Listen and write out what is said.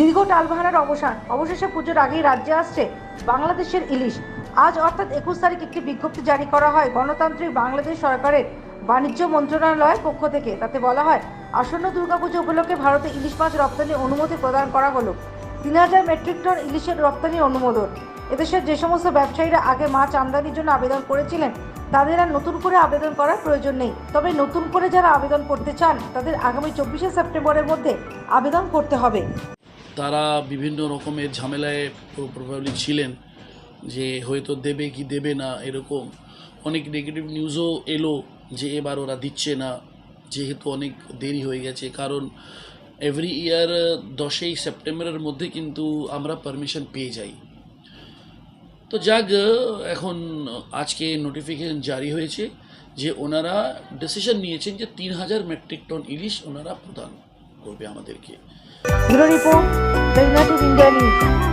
দীর্ঘ টালবাহানার অবসান। অবশেষে পুজোর আগেই রাজ্যে আসছে বাংলাদেশের ইলিশ। আজ অর্থাৎ একুশ তারিখ একটি বিজ্ঞপ্তি জারি করা হয় গণতান্ত্রিক বাংলাদেশ সরকারের বাণিজ্য মন্ত্রণালয়ের পক্ষ থেকে। তাতে বলা হয়, আসন্ন দুর্গাপুজো উপলক্ষে ভারতে ইলিশ মাছ রপ্তানির অনুমতি প্রদান করা হলো। তিন হাজার মেট্রিক টন ইলিশের রপ্তানি অনুমোদন। এদেশের যে সমস্ত ব্যবসায়ীরা আগে মাছ আমদানির জন্য আবেদন করেছিলেন, তাদের আর নতুন করে আবেদন করার প্রয়োজন নেই। তবে নতুন করে যারা আবেদন করতে চান, তাদের আগামী চব্বিশে সেপ্টেম্বরের মধ্যে আবেদন করতে হবে। তারা বিভিন্ন রকমের ঝামেলায় প্রভাবলি ছিলেন যে হয়তো দেবে কি দেবে না এরকম। অনেক নেগেটিভ নিউজও এলো যে এবার ওরা দিচ্ছে না, যেহেতু অনেক দেরি হয়ে গেছে। কারণ এভরি ইয়ার দশই সেপ্টেম্বরের মধ্যে কিন্তু আমরা পারমিশন পেয়ে যাই। তো যাক, এখন আজকে নোটিফিকেশন জারি হয়েছে যে ওনারা ডিসিশন নিয়েছেন যে তিন হাজার মেট্রিক টন ইলিশ ওনারা প্রদান করবে আমাদেরকে। রিপোর্ট। Bernardo Rinjani